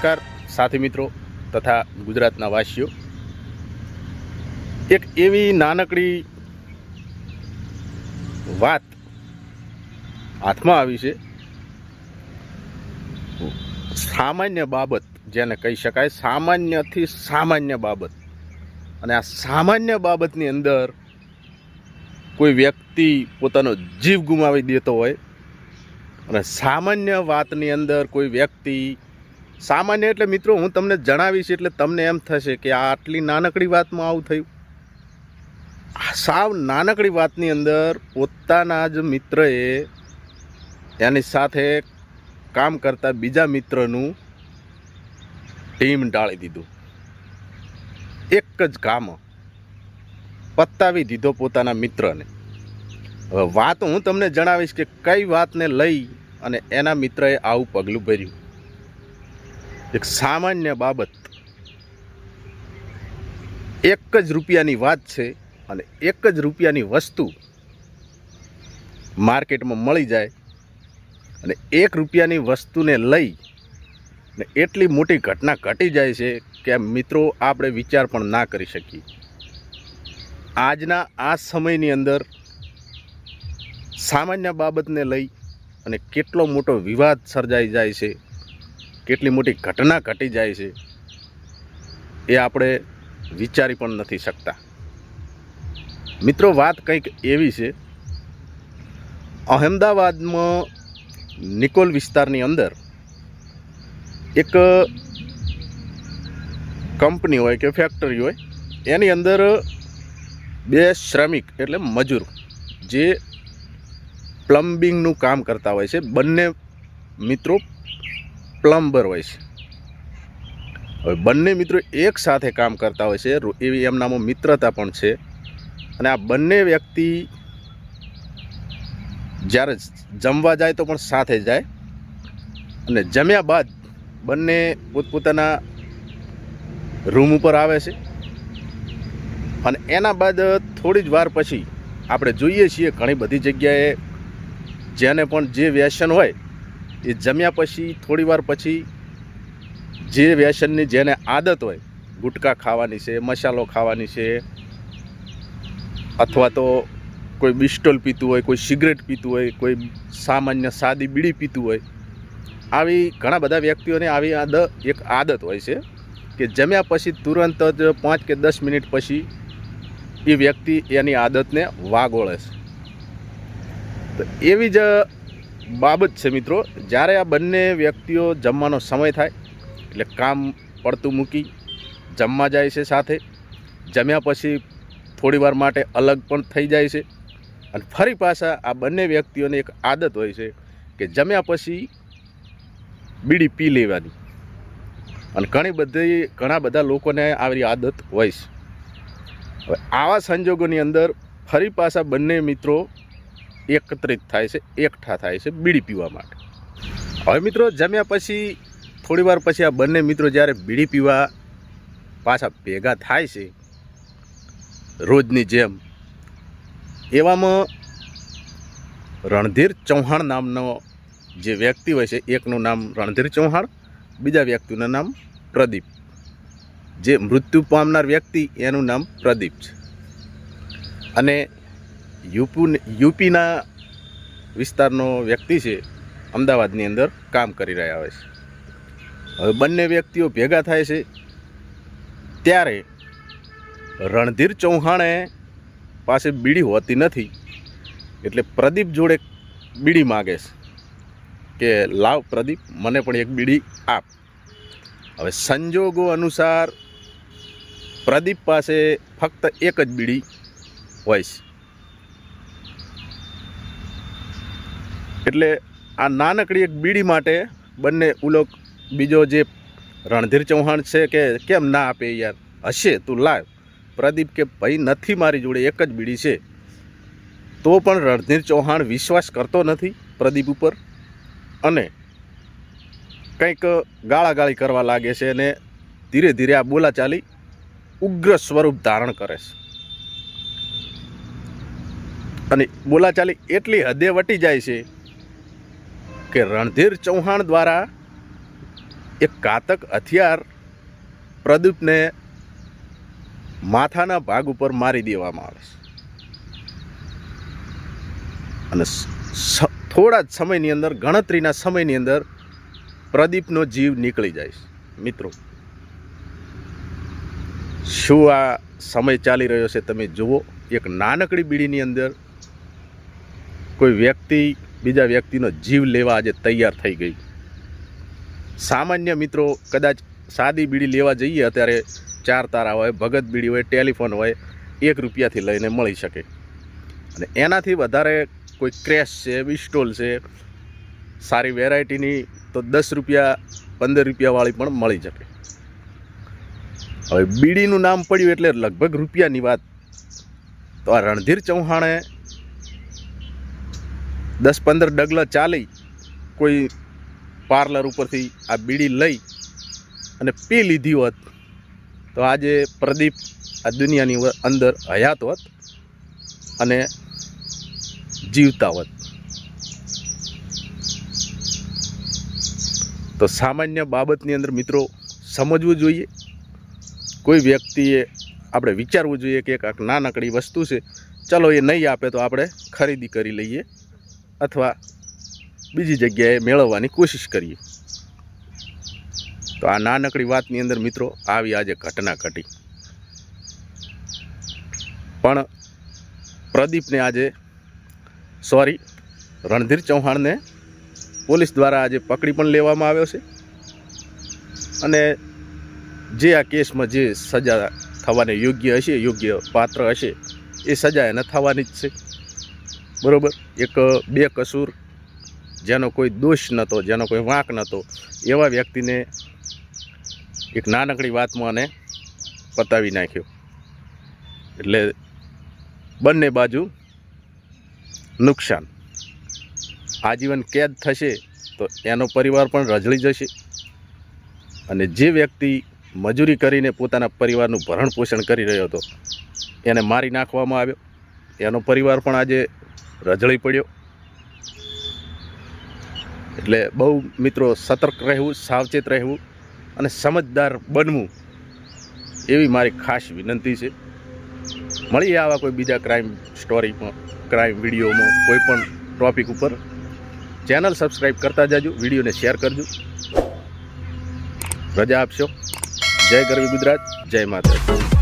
નમસ્કાર, સાથી મિત્રો તથા ગુજરાતના વાસીઓ. એક એવી નાનકડી વાત હાથમાં આવી છે. સામાન્ય બાબત જેને કહી શકાય, સામાન્યથી સામાન્ય બાબત. અને આ સામાન્ય બાબતની અંદર કોઈ વ્યક્તિ પોતાનો જીવ ગુમાવી દેતો હોય અને સામાન્ય વાતની અંદર કોઈ વ્યક્તિ સામાન્ય એટલે મિત્રો, હું તમને જણાવીશ એટલે તમને એમ થશે કે આ આટલી નાનકડી વાતમાં આવું થયું. સાવ નાનકડી વાતની અંદર પોતાના જ મિત્રએ એની સાથે કામ કરતા બીજા મિત્રનું ટીમ ડાળી દીધું. એક જ કામ પતાવી દીધો પોતાના મિત્રને. હવે વાત હું તમને જણાવીશ કે કઈ વાતને લઈ અને એના મિત્રએ આવું પગલું ભર્યું. એક સામાન્ય બાબત. એક જ રૂપિયાની વાત છે અને એક જ રૂપિયાની વસ્તુ માર્કેટમાં મળી જાય અને એક રૂપિયાની વસ્તુને લઈ ને એટલી મોટી ઘટના ઘટી જાય છે કે મિત્રો આપણે વિચાર પણ ના કરી શકીએ. આજના આ સમયની અંદર સામાન્ય બાબતને લઈ અને કેટલો મોટો વિવાદ સર્જાઈ જાય છે કેટલી મોટી ઘટના ઘટી જાય છે, એ આપણે વિચારી પણ નથી શકતા. મિત્રો, વાત કંઈક એવી છે, અહેમદાબાદમાં નિકોલ વિસ્તારની અંદર એક કંપની હોય કે ફેક્ટરી હોય, એની અંદર બે શ્રમિક એટલે મજૂર જે પ્લમ્બિંગનું કામ કરતા હોય છે. બંને મિત્રો પ્લમ્બર હોય છે. હવે બંને મિત્રો એક સાથે કામ કરતા હોય છે. એવી એમનામાં મિત્રતા પણ છે. અને આ બંને વ્યક્તિ જ્યારે જમવા જાય તો પણ સાથે જાય. અને જમ્યા બાદ બંને પોતપોતાના રૂમ ઉપર આવે છે. અને એના બાદ થોડી જ વાર પછી આપણે જોઈએ છીએ ઘણી બધી જગ્યાએ જેને પણ જે વ્યસન હોય એ જમ્યા પછી થોડીવાર પછી જે વ્યસનની જેને આદત હોય, ગુટકા ખાવાની છે, મસાલો ખાવાની છે, અથવા તો કોઈ બિસ્ટોલ પીતું હોય, કોઈ સિગરેટ પીતું હોય, કોઈ સામાન્ય સાદી બીડી પીતું હોય, આવી ઘણા બધા વ્યક્તિઓને આવી આદ, એક આદત હોય છે કે જમ્યા પછી તુરંત જ પાંચ કે દસ મિનિટ પછી એ વ્યક્તિ એની આદતને વાગોળે છે. તો એવી જ બાબત છે મિત્રો, જ્યારે આ બંને વ્યક્તિઓ જમવાનો સમય થાય, એટલે કામ પડતું મૂકી જમવા જાય છે સાથે, જમ્યા પછી થોડી વાર માટે અલગ પણ થઈ જાય છે. અને ફરી પાછા આ બંને વ્યક્તિઓને એક આદત હોય છે કે જમ્યા પછી બીડી પી લેવાની. અને ઘણી બધી, ઘણા બધા લોકોને આવી આદત હોય છે. હવે આવા સંજોગોની અંદર ફરી પાછા બંને મિત્રો એકત્રિત થાય છે, એકઠા થાય છે બીડી પીવા માટે. હવે મિત્રો જમ્યા પછી, થોડી વાર પછી આ બંને મિત્રો જ્યારે બીડી પીવા પાછા ભેગા થાય છે, રોજની જેમ, એવામાં રણધીર ચૌહાણ નામનો જે વ્યક્તિ હોય છે, એકનું નામ રણધીર ચૌહાણ, બીજા વ્યક્તિનું નામ પ્રદીપ. જે મૃત્યુ પામનાર વ્યક્તિ, એનું નામ પ્રદીપ છે. અને યુપુ યુપીના વિસ્તારનો વ્યક્તિ છે, અમદાવાદની અંદર કામ કરી રહ્યા હોય છે. હવે બંને વ્યક્તિઓ ભેગા થાય છે. ત્યારે રણધીર ચૌહાણે પાસે બીડી હોતી નથી, એટલે પ્રદીપ જોડે બીડી માગે છે કે, લાવ પ્રદીપ, મને પણ એક બીડી આપ. હવે સંજોગો અનુસાર પ્રદીપ પાસે ફક્ત એક જ બીડી હોય છે. એટલે આ નાનકડી એક બીડી માટે બંને ઉલોક, બીજો જે રણધીર ચૌહાણ છે કે કેમ ના આપે યાર? હશે, તું લાવ. પ્રદીપ કે ભાઈ નથી મારી જોડે, એક જ બીડી છે. તો પણ રણધીર ચૌહાણ વિશ્વાસ કરતો નથી પ્રદીપ ઉપર અને કંઈક ગાળાગાળી કરવા લાગે છે અને ધીરે ધીરે આ બોલાચાલી ઉગ્ર સ્વરૂપ ધારણ કરે છે. અને બોલાચાલી એટલી હદે વટી જાય છે કે રણધીર ચૌહાણ દ્વારા એક ઘાતક હથિયાર પ્રદીપને માથાના ભાગ ઉપર મારી દેવામાં આવે છે. અને થોડા જ સમયની અંદર, ગણતરીના સમયની અંદર પ્રદીપનો જીવ નીકળી જાય છે. મિત્રો, શું આ સમય ચાલી રહ્યો છે તમે જુઓ. એક નાનકડી બીડીની અંદર કોઈ વ્યક્તિ બીજા વ્યક્તિનો જીવ લેવા આજે તૈયાર થઈ ગઈ. સામાન્ય મિત્રો કદાચ સાદી બીડી લેવા જઈએ, અત્યારે ચાર તારા હોય, ભગત બીડી હોય, ટેલિફોન હોય, એક રૂપિયાથી લઈને મળી શકે. અને એનાથી વધારે કોઈ ક્રેશ છે, વિસ્ટોલ છે, સારી વેરાયટીની તો દસ રૂપિયા, પંદર રૂપિયાવાળી પણ મળી શકે. હવે બીડીનું નામ પડ્યું એટલે લગભગ રૂપિયાની વાત. તો આ રણધીર ચૌહાણે દસ પંદર ડગલા ચાલી કોઈ પાર્લર ઉપરથી આ બીડી લઈ અને પી લીધી હોત, તો આજે પ્રદીપ આ દુનિયાની અંદર હયાત હોત અને જીવતા હોત. તો સામાન્ય બાબતની અંદર મિત્રો સમજવું જોઈએ. કોઈ વ્યક્તિએ આપણે વિચારવું જોઈએ કે એક નાનકડી વસ્તુ છે, ચલો એ નહીં આપે તો આપણે ખરીદી કરી લઈએ. અથવા બીજી જગ્યાએ મેળવવાની કોશિશ કરીએ. તો આ નાનકડી વાતની અંદર મિત્રો આવી આજે ઘટના ઘટી. પણ પ્રદીપને આજે, સોરી, રણધીર ચૌહાણને પોલીસ દ્વારા આજે પકડી પણ લેવામાં આવ્યો છે. અને જે આ કેસમાં જે સજા થવાને યોગ્ય હશે, યોગ્ય પાત્ર હશે, એ સજા એને થવાની જ છે. બરોબર? એક બે કસૂર, જેનો કોઈ દોષ નહોતો જેનો કોઈ વાંક નહોતો એવા વ્યક્તિને એક નાનકડી વાતમાં આને પતાવી નાખ્યો. એટલે બંને બાજુ નુકસાન. આજીવન કેદ થશે તો એનો પરિવાર પણ રજળી જશે. અને જે વ્યક્તિ મજૂરી કરીને પોતાના પરિવારનું ભરણ પોષણ કરી રહ્યો હતો, એને મારી નાખવામાં આવ્યો. એનો પરિવાર પણ આજે રજળી પડ્યો. એટલે બહુ મિત્રો સતર્ક રહેવું, સાવચેત રહેવું અને સમજદાર બનવું એવી મારી ખાસ વિનંતી છે. મળીએ આવા કોઈ બીજા ક્રાઇમ સ્ટોરીમાં ક્રાઇમ વિડીયોમાં કોઈ પણ ટોપિક ઉપર. ચેનલ સબસ્ક્રાઈબ કરતા જાજો, વિડીયોને શેર કરજો. રજા આપશો. જય ગરવી ગુજરાત, જય માતા